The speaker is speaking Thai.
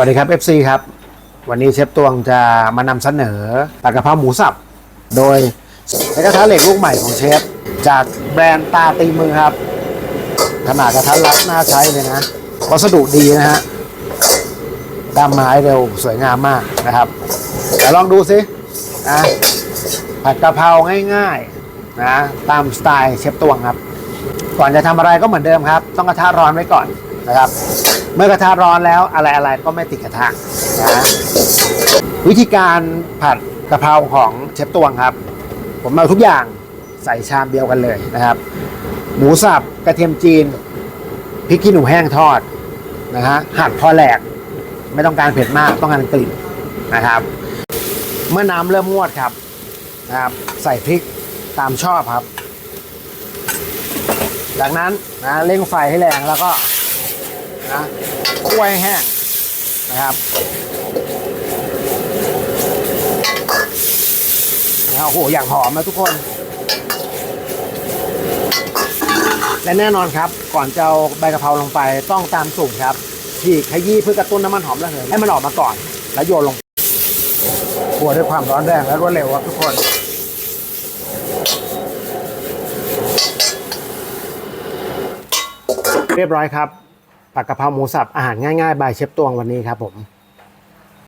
วัสดีครับ FC ครับ วันนี้เชฟตวงจะมานำเสนอผัดกะเพราหมูสับ โดยใช้กระทะเหล็กลูกใหม่ของเชฟ จากแบรนด์ตาตีมือครับ ขนาดกระทะรัดน่าใช้เลยนะวัสดุดีนะฮะดำไม้เร็วสวยงามมากนะครับเดี๋ยวลองดูสินะผัดกะเพราง่ายๆนะตามสไตล์เชฟตวงครับ ก่อนจะทำอะไรก็เหมือนเดิมครับ ต้องกระทะร้อนไว้ก่อน นะครับ เมื่อกระทะร้อนแล้วอะไรๆก็ไม่ติดกระทะนะวิธีการผัดกะเพราของเชฟตวงครับ ผมเอาทุกอย่างใส่ชามเดียวกันเลยนะครับ หมูสับกระเทียมจีนพริกขี้หนูแห้งทอดนะฮะหั่นพอแหลก ไม่ต้องการเผ็ดมากต้องการกลิ่นนะครับ เมื่อน้ำเริ่มงวดครับนะครับ ใส่พริกตามชอบครับ จากนั้นนะเร่งไฟให้แรงแล้วก็ นะคั่วให้แห้งนะครับนะโอ้โหอย่างหอมนะทุกคน และแน่นอนครับ ก่อนจะเอาใบกะเพราลงไปต้องตามสูตรครับฉีกขยี้เพื่อกระตุ้นน้ำมันหอมระเหยให้มันออกมาก่อน แล้วโยนลงคั่วด้วยความร้อนแรงและรวดเร็วครับทุกคนเรียบร้อยครับ ผัดกะเพราหมูสับอาหารง่ายๆบายเชฟตวงวันนี้ครับผม